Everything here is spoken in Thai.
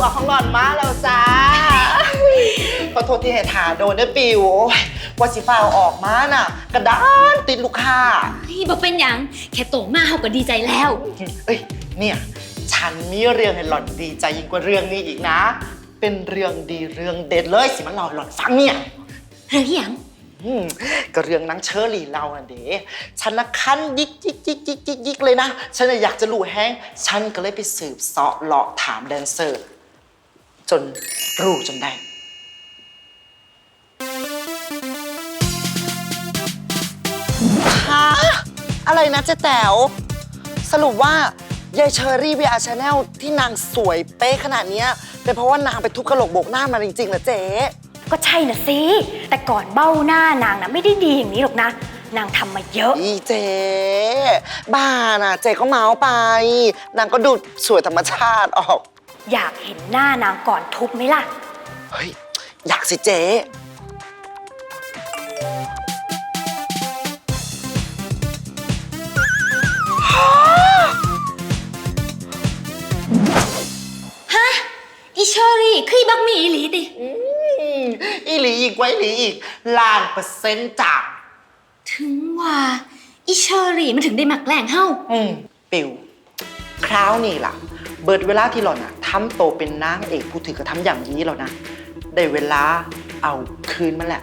ผัวของหล่อนมาแล้วจ้า ขอโทษที่ให้ถาโดนเด้อปิวโอ้ยว่าสิฟ้าวออกมาน่ะ กระดานติดลูกค้าเฮ้ยบอกเป็นหยัง แค่โตมาเฮาก็ดีใจแล้ว เอ้ยเนี่ย ฉันมีเรื่องให้หล่อนดีใจยิ่งกว่าเรื่องนี้อีกนะ เป็นเรื่องดีเรื่องเด็ดเลยสิมาเล่าให้หล่อนฟังเนี่ย เรื่องหยังอืมก็เรื่องนังเชอรี่เราอะเด๋ฉันนะคันยิกยิกยิกยิกยิกยิกเลยนะ ฉันน่ะอยากจะรู้แห้งฉันก็เลยไปสืบเสาะเลาะถามแดนเซอร์ จนรู้จนได้ฮะอะไรนะเจ๊แต๋วสรุปว่ายายเชอรี่วีอาร์ชาแนลที่นางสวยเป๊ะขนาดเนี้ยเป็นเพราะว่านางไปทุบกระโหลกโบกหน้ามาจริงๆเหรอเจ๊ ก็ใช่น่ะสิ แต่ก่อนเบ้าหน้านางนะไม่ได้ดีอย่างนี้หรอกนะ นางทำมาเยอะ อีเจ๊บ้าน่ะ เจ๊ก็เมาไป นางก็ดูสวยธรรมชาติออก อยากเห็นหน้านางก่อนทุบไหมล่ะ เฮ้ย อยากสิเจ๊ฮะ อีเชอรี่คืออีบักหมีอีหลีติ อืมอีหลีอีกไว้หลีอีกล้านเปอร์เซ็นต์จ้ะถึงว่า อีเชอรี่มันถึงได้หมักแหลงเฮา อืมปิว คราวนี้ล่ะ เบิดเวลาที่หล่อนอะ ทำโตเป็นนางเอกผู้ถือกระทำอย่างนี้แล้วนะ ได้เวลาเอาคืนมาแหละ